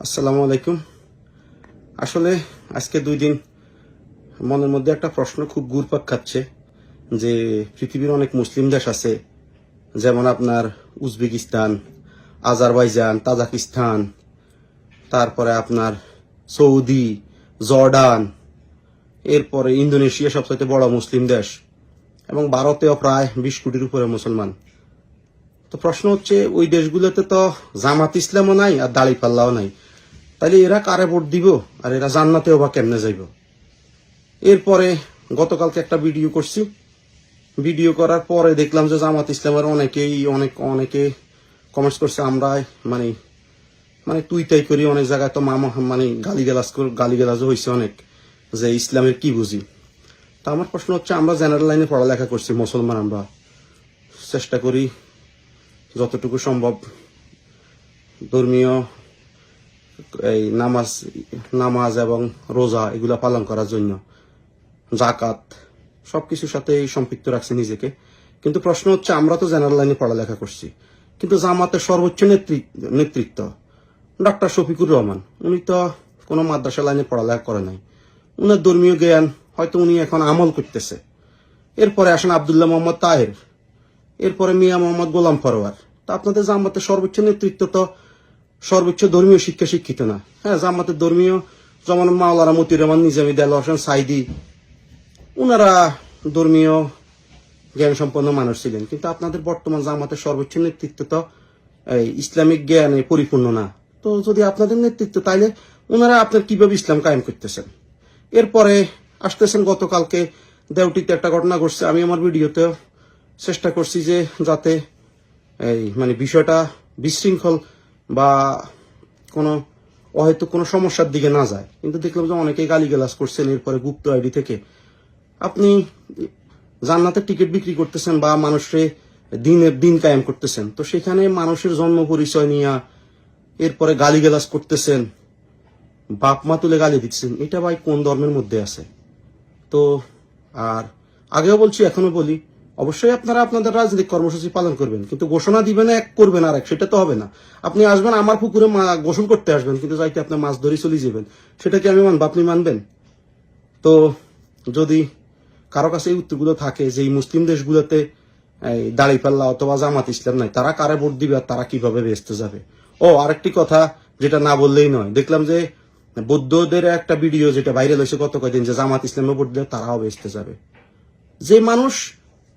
আসসালামু আলাইকুম। আসলে আজকে দুই দিন মনের মধ্যে একটা প্রশ্ন খুব ঘুরপাক খাচ্ছে যে পৃথিবীর অনেক মুসলিম দেশ আছে, যেমন আপনার উজবেকিস্তান, আজারবাইজান, তাজাকিস্তান, তারপরে আপনার সৌদি, জর্ডান, এরপরে ইন্দোনেশিয়া সবচাইতে বড় মুসলিম দেশ, এবং ভারতেও প্রায় বিশ কোটির উপরে মুসলমান। তো প্রশ্ন হচ্ছে, ওই দেশগুলোতে তো জামাত ইসলামও নাই আর দাড়ি পাল্লাও নাই। তাহলে এরা কারে ভোট দিব? আর এরা জান্নাতেও বা কেমনে যাইব? এরপরে গতকালকে একটা ভিডিও করছি। ভিডিও করার পরে দেখলাম যে জামাত ইসলামের অনেকেই অনেক, অনেকে কমেন্টস করছে, আমরা মানে মানে তুই তাই করি, অনেক জায়গায় তো মামা মানে গালিগালাজ গালিগালাজও হয়েছে অনেক, যে ইসলামের কি বুঝি? তা আমার প্রশ্ন হচ্ছে, আমরা জেনারেল লাইনে পড়ালেখা করছি, মুসলমান আমরা, চেষ্টা করি যতটুকু সম্ভব ধর্মীয় এই নামাজ নামাজ এবং রোজা এগুলা পালন করার জন্য। জাকাত সবকিছুর সাথে সম্পৃক্ত রাখছি নিজেকে। কিন্তু প্রশ্ন হচ্ছে, আমরা তো জেনারেল লাইনে পড়ালেখা করছি। কিন্তু জামাতের সর্বোচ্চ নেতৃত্ব নেতৃত্ব ডক্টর শফিকুর রহমান, উনি তো কোনো মাদ্রাসা লাইনে পড়ালেখা করে নাই। উনার ধর্মীয় জ্ঞান হয়তো উনি এখন আমল করতেছে। এরপরে আসেন আবদুল্লাহ মোহাম্মদ তাহের। এরপরে মিয়া মোহাম্মদ গোলাম ফরোয়ার। তা আপনাদের জামাতের সর্বোচ্চ নেতৃত্ব তো সর্বোচ্চ ধর্মীয় শিক্ষা শিক্ষিত না। হ্যাঁ জামাতের ধর্মীয় যেমন মাওলানা মতির রহমান, নিজামী দেল হোসেন, সাইদি, উনারা ধর্মীয় জ্ঞান সম্পন্ন মানুষ ছিলেন। কিন্তু আপনাদের বর্তমান জামাতের সর্বোচ্চ নেতৃত্ব তো ইসলামিক জ্ঞানে পরিপূর্ণ না। তো যদি আপনাদের নেতৃত্ব, তাইলে ওনারা আপনার কীভাবে ইসলাম কায়েম করতেছেন? এরপরে আসতেছেন গতকালকে দেওটিতে একটা ঘটনা ঘটছে। আমি আমার ভিডিওতে চেষ্টা করছি যে যাতে এই মানে বিষয়টা বিশৃঙ্খল বা কোনো হয়তো কোনো সমস্যার দিকে না যায়। কিন্তু দেখলাম যে অনেকেই গালিগালাজ করছেন এরপরে গুপ্ত আইডি থেকে। আপনি জান্নাতের টিকিট বিক্রি করতেছেন বা মানুষে দিনের দিন কায়েম করতেছেন। তো সেখানে মানুষের জন্ম পরিচয় নিয়ে এরপরে গালিগালাজ করতেছেন, বাপ মা তুলে গালি দিচ্ছেন, এটা ভাই কোন ধর্মের মধ্যে আছে? তো আর আগেও বলছি, এখনও বলি অবশ্যই আপনারা আপনাদের রাজনৈতিক কর্মসূচি পালন করবেন, কিন্তু ঘোষণা দিবেন এক, করবেন আর এক, সেটা তো হবে না। আপনি আসবেন, আমার পুকুরে গোসল করতে আসবেন, কিন্তু যাইতে আপনি মাছ ধরে চলে যাবেন। সেটা কি আমি মানব? আপনি মানবেন? তো যদি কারও কাছে এই উত্তরগুলো থাকে যে এই মুসলিম দেশগুলোতে, এই দাড়িপাল্লা অথবা জামাত ইসলাম নাই, তারা কারে ভোট দিবে আর তারা কীভাবে বেসতে যাবে? ও, আরেকটি কথা যেটা না বললেই নয়। দেখলাম যে বৌদ্ধদের একটা ভিডিও যেটা ভাইরাল হয়েছে গত কয়েকদিন যে জামাত ইসলামে ভোট দিলে তারাও বেসতে যাবে। যে মানুষ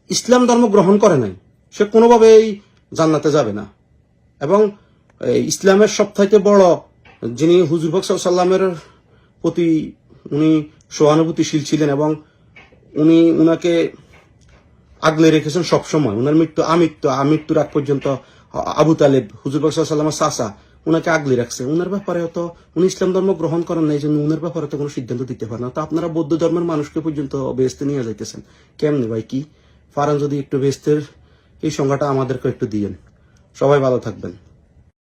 ইসলাম ধর্ম গ্রহণ করে নাই, সে কোনোভাবেই জান্নাতে যাবে না। এবং ইসলামের সবথাইতে বড় যিনি হুজুর সাল্লামের প্রতি উনি সহানুভূতিশীল ছিলেন এবং উনি উনাকে আগলে রেখেছেন সবসময়। উনার মৃত্যু আমৃত্যু, আমৃত্যুর আগ পর্যন্ত আবু তালেব, হুজুর সাল্লামের চাষা উনাকে আগলে রাখছে। উনার ব্যাপারে তো উনি ইসলাম ধর্ম গ্রহণ করেন নাই জন্য উনার ব্যাপারে তো কোনো সিদ্ধান্ত দিতে পারে না। তো আপনারা বৌদ্ধ ধর্মের মানুষকে পর্যন্ত বেহেস্তে নিয়ে যাইতেছেন। কেমনে ভাই, কি? পারেন যদি একটু বেস্তের এই সংজ্ঞাটা আমাদেরকে একটু দিয়েন। সবাই ভালো থাকবেন।